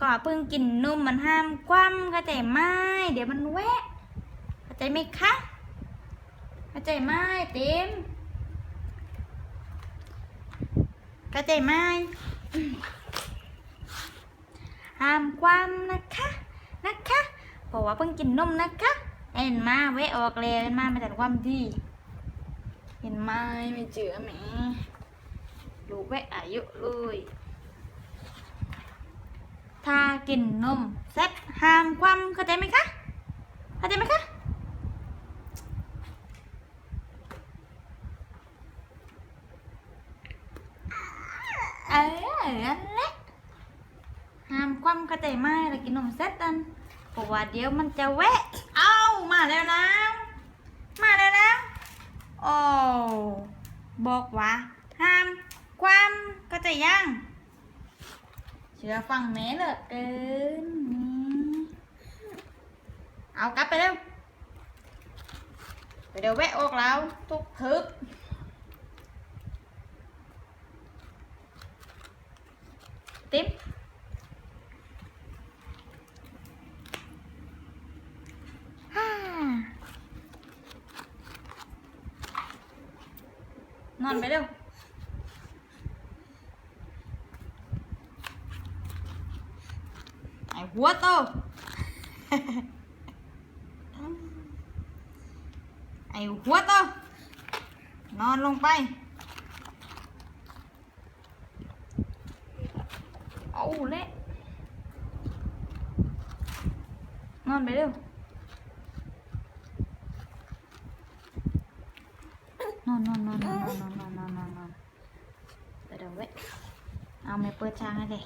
ก็เพิ่งกินนมมันห้ามคว่ำเข้าใจไหมเดี๋ยวมันแวะเข้าใจไหมคะเข้าใจไหมเต็มเข้าใจไหมห้ามคว่ำนะคะนะคะเพราะว่าเพิ่งกินนมนะคะเห็นมาแวะออกแล้วเห็นมาม่แต่ความดีเห็นไหมไม่เจือแหมลูกแวะอายุเลย กินนมเซ็ตห้ามความเข้าใจไหมคะเข้าใจไหมคะเออนั่นแหละห้ามความเข้าใจไหมเรากินนมเซ็ตอันเพราะว่าเดี๋ยวมันจะแวะ เอามาแล้วนะ มาแล้วนะโอ้บอกว่าห้ามความเข้าใจยัง ชื่อฟังแม่เหลือเกินนี่เอากลับไปเร็วไปเดี๋ยวแวะออกแล้วทุกทึกติ๊บนอนไปเร็ว ไอ้หัวโตไอ้หัวโตนอนลงไป เอาเละนอนไปเร็วนอนนอนนอนนอนนอนนอนนอนนอนนอนไปเดี๋ยวเว้ยเอาไม่เปิดช้างให้เลย